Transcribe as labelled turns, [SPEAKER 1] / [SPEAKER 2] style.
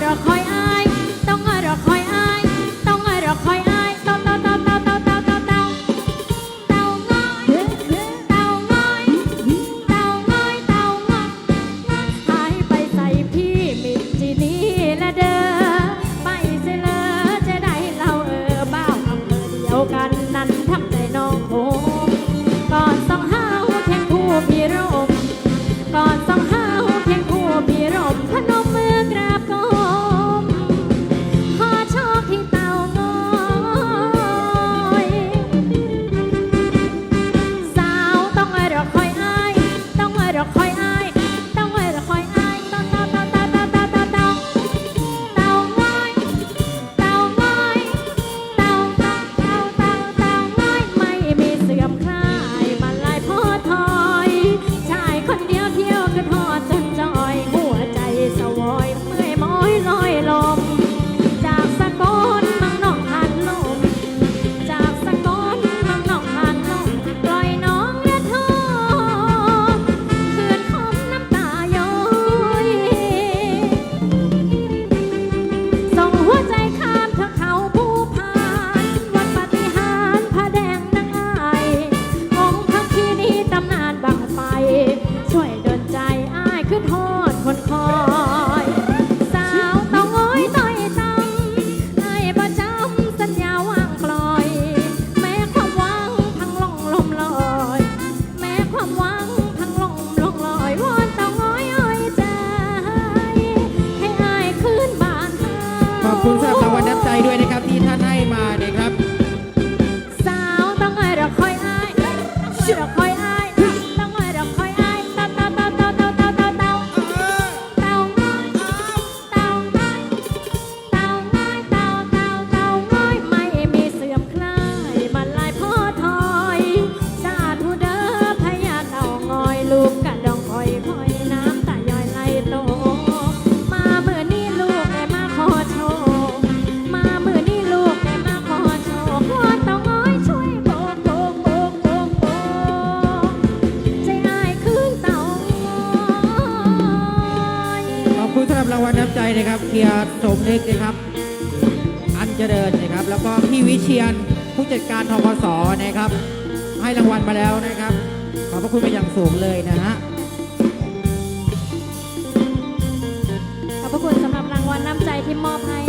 [SPEAKER 1] Ramayana ้ำใจนะครับเฮียร์สมนึกนะครับ อันเจริญนะครับ แล้วก็พี่วิเชียนผู้จัดการทกศนะครับ ให้รางวัลมาแล้วนะครับ ขอบพระคุณเป็นอย่างสูงเลยนะฮะ
[SPEAKER 2] ขอบพระคุณสำหรับรางวัลน้ำใจที่มอบให้